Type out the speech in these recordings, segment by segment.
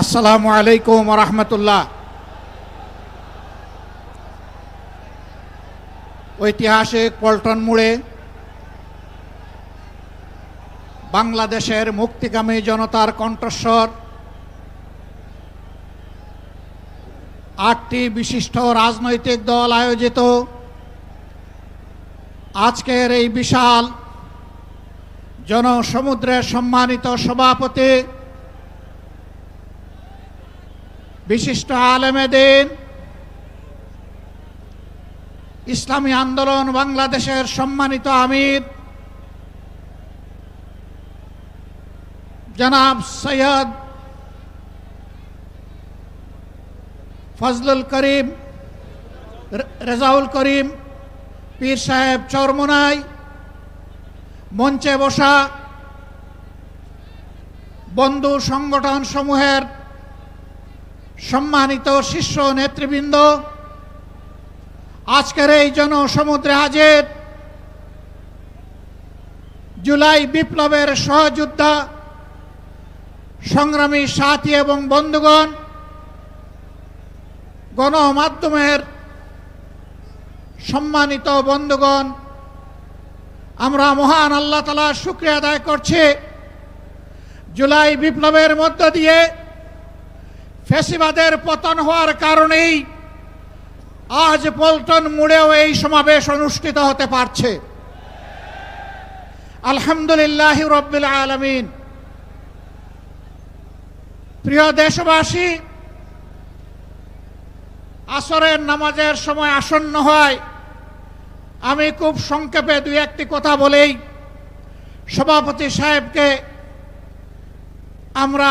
আসসালামু আলাইকুম রহমতুল্লাহ। ঐতিহাসিক পল্টন মোড়ে বাংলাদেশের মুক্তিগামী জনতার কণ্ঠস্বর, আটটি বিশিষ্ট রাজনৈতিক দল আয়োজিত। আজকের এই বিশাল জনসমুদ্রের সম্মানিত সভাপতি বিশিষ্ট আলেমেদিন ইসলামী আন্দোলন বাংলাদেশের সম্মানিত আমির, জনাব সৈয়দ ফজলুল করিম রেজাউল করিম, পীর সাহেব চরমোনাই, মঞ্চে বসা বন্ধু সংগঠন সমূহের সম্মানিত শিষ্য নেতৃবৃন্দ, আজকের এই জনসমুদ্রে হাজির জুলাই বিপ্লবের সহযোদ্ধা, সংগ্রামী সাথী এবং বন্ধুগণ, গণমাধ্যমের সম্মানিত বন্ধুগণ, আমরা মহান আল্লাহ তালা শুক্রিয়া আদায় করছি। জুলাই বিপ্লবের মধ্য দিয়ে ফেসিবাদের পতন হওয়ার কারণেই আজ পল্টন মুড়েও এই সমাবেশ অনুষ্ঠিত হতে পারছে। আলহামদুলিল্লাহ রব্বিল আলমিন। প্রিয় দেশবাসী, আসরের নামাজের সময় আসন্ন হয়। আমি খুব সংক্ষেপে দুই একটি কথা বলেই সভাপতি সাহেবকে আমরা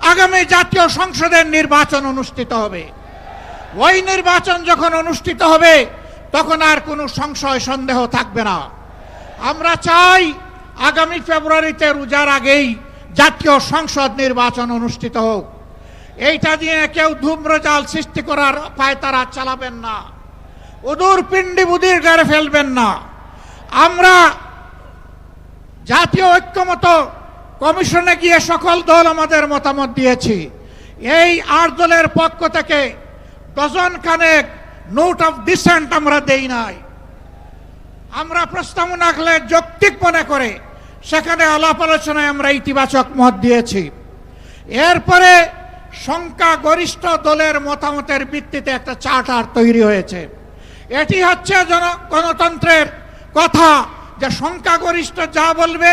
আগামী জাতীয় সংসদের নির্বাচন অনুষ্ঠিত হবে। ওই নির্বাচন যখন অনুষ্ঠিত হবে, তখন আর কোনো সংশয়, সন্দেহ থাকবে না। আমরা চাই আগামী ফেব্রুয়ারিতে রোজার আগেই জাতীয় সংসদ নির্বাচন অনুষ্ঠিত হোক। এইটা দিয়ে কেউ ধূম্রজাল সৃষ্টি করার পায় তারা চালাবেন না। উদূর পিণ্ডি বুদির গাড়ে ফেলবেন না। আমরা জাতীয় ঐক্যমত কমিশনে গিয়ে সকল দল আমাদের মতামত দিয়েছি। এই আট দলের পক্ষ থেকে ডজন খানেক নোট অফ ডিসেন্ট আমরা দেই নাই। আমরা প্রস্তাবনা রাখলে যৌক্তিক মনে করে সেখানে আলাপ আলোচনায় আমরা ইতিবাচক মত দিয়েছি। এরপরে সংখ্যা গরিষ্ঠ দলের মতামতের ভিত্তিতে একটা চার্টার তৈরি হয়েছে। এটি হচ্ছে জন গণতন্ত্রের কথা যে সংখ্যাগরিষ্ঠ যা বলবে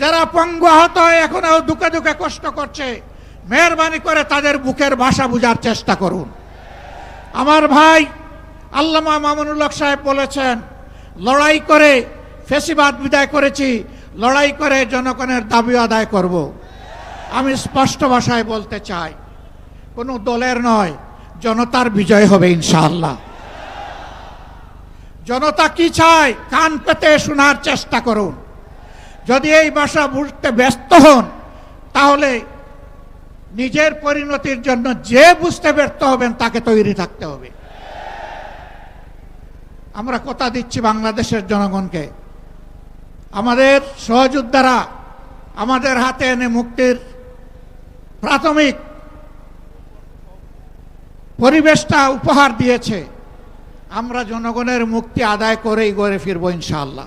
যারা পঙ্গু আহত হয়ে এখনও দুঃখে দুঃখে কষ্ট করছে। মেহরবানি করে তাদের বুকের ভাষা বোঝার চেষ্টা করুন। আমার ভাই আল্লামা মামুনুল্লাহ সাহেব বলেছেন, লড়াই করে ফেসিবাদ বিদায় করেছি, লড়াই করে জনগণের দাবি আদায় করব। আমি স্পষ্ট ভাষায় বলতে চাই, কোনো দলের নয়, জনতার বিজয় হবে ইনশাআল্লাহ। জনতা কি চায়, কান পেতে শোনার চেষ্টা করুন। যদি এই ভাষা বুঝতে ব্যস্ত হন, তাহলে নিজের পরিণতির জন্য যে বুঝতে ব্যর্থ হবেন, তাকে তৈরি থাকতে হবে। আমরা কথা দিচ্ছি বাংলাদেশের জনগণকে। আমাদের সহযোদ্ধারা আমাদের হাতে এনে মুক্তির প্রাথমিক পরিবেশটা উপহার দিয়েছে। আমরা জনগণের মুক্তি আদায় করেই গড়ে ফিরবো ইনশাআল্লাহ।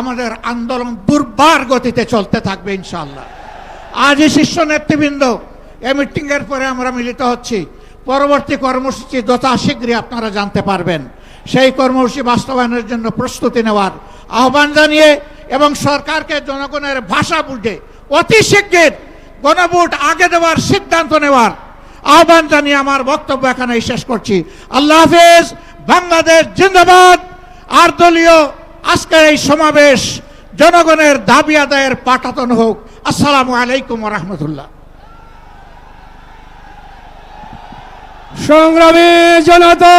আমাদের আন্দোলন দুর্বার গতিতে চলতে থাকবে ইনশাল্লাহ আজই শীর্ষ নেতৃবৃন্দ, এ মিটিংয়ের পরে আমরা মিলিত হচ্ছি। পরবর্তী কর্মসূচি যথা শীঘ্রই আপনারা জানতে পারবেন। সেই কর্মসূচি বাস্তবায়নের জন্য প্রস্তুতি নেওয়ার আহ্বান জানিয়ে এবং সরকারকে জনগণের ভাষা বুঝে অতি শীঘ্র গণভোট আগে দেওয়ার সিদ্ধান্ত নেওয়ার আহ্বান জানিয়ে আমার বক্তব্য এখানে শেষ করছি। আল্লাহ হাফেজ, বাংলাদেশ জিন্দাবাদ। আর দলীয় আজকের এই সমাবেশ জনগণের দাবি আদায়ের পাঠাতন হোক। আসসালামু আলাইকুম রহমতুল্লাহ। সংগ্রামী জনতা,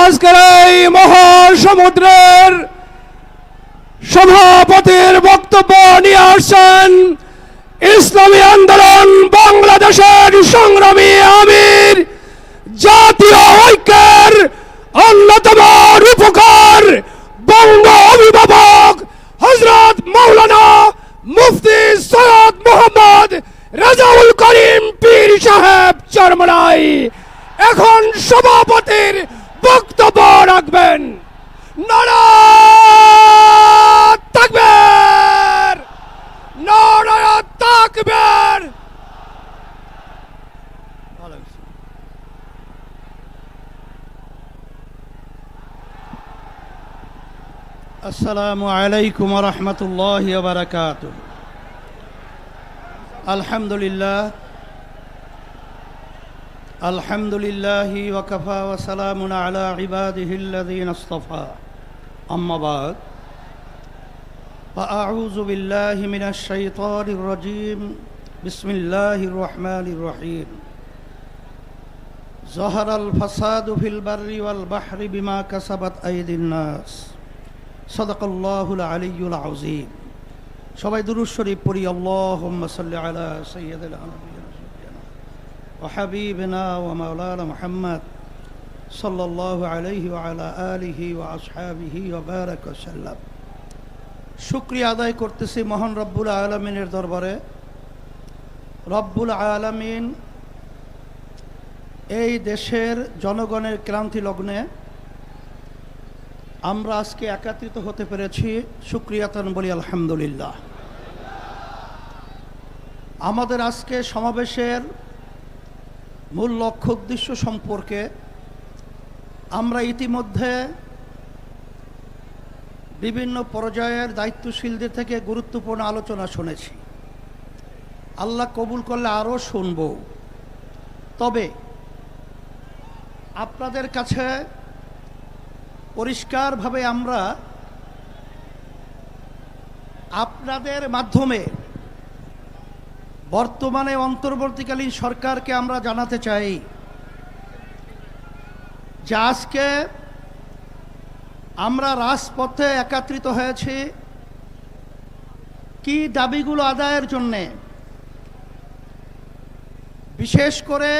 আজকের এই মহাসমুদ্রের সভাপতির বক্তব্য নিয়ে আসছেন ইসলামী আন্দোলন বাংলাদেশের সংগ্রামী আমির, জাতীয় ঐক্যের অন্যতম রূপকার বঙ্গ অভিভাবক হজরত মৌলানা মুফতি সৈয়দ মোহাম্মদ রাজাউল করিম পীর সাহেব চরমনাই এখন সভাপতির বক্তব্য রাখবেন। নারা তাকবের। আসসালামু আলাইকুম রহমতুল্লাহ বারকাত আলহামদুলিল্লাহ الحمد لله الحمد لله وكفى وسلام على عباده الذين اصطفى أما بعد فأعوذ بالله من الشيطان الرجيم بسم الله الرحمن الرحيم ظهر الفساد في البر والبحر بما كسبت أيدي الناس সদকাল্লাহুল আলিয়ুল আযীম সবাই দুরূদ শরীফ পড়ি আল্লাহুম্মা সাল্লি আলা সাইয়্যিদিল আনবিয়া সাল্লাল্লাহু আলাইহি ওয়া আলা আলিহি ওয়া আসহাবিহি ওয়া বারাক ওয়া সাল্লাম। শুকরিয়া আদায় করতেছি মহান রব্বুল আলামিনের দরবারে। রব্বুল আলামিন এই দেশের জনগণের ক্রান্তি লগ্নে আমরা আজকে একাত্রিত হতে পেরেছি। সুক্রিয়াতন বলি আলহামদুলিল্লাহ। আমাদের আজকে সমাবেশের মূল লক্ষ্য উদ্দেশ্য সম্পর্কে আমরা ইতিমধ্যে বিভিন্ন পর্যায়ের দায়িত্বশীলদের থেকে গুরুত্বপূর্ণ আলোচনা শুনেছি। আল্লাহ কবুল করলে আরও শুনব। তবে আপনাদের কাছে পরিষ্কারভাবে আমরা আপনাদের মাধ্যমে বর্তমানে অন্তর্বর্তীকালীন সরকারকে আমরা জানাতে চাই যে আজকে আমরা রাজপথে একাত্রিত হয়েছি। কি দাবিগুলো আদায়ের জন্যে? বিশেষ করে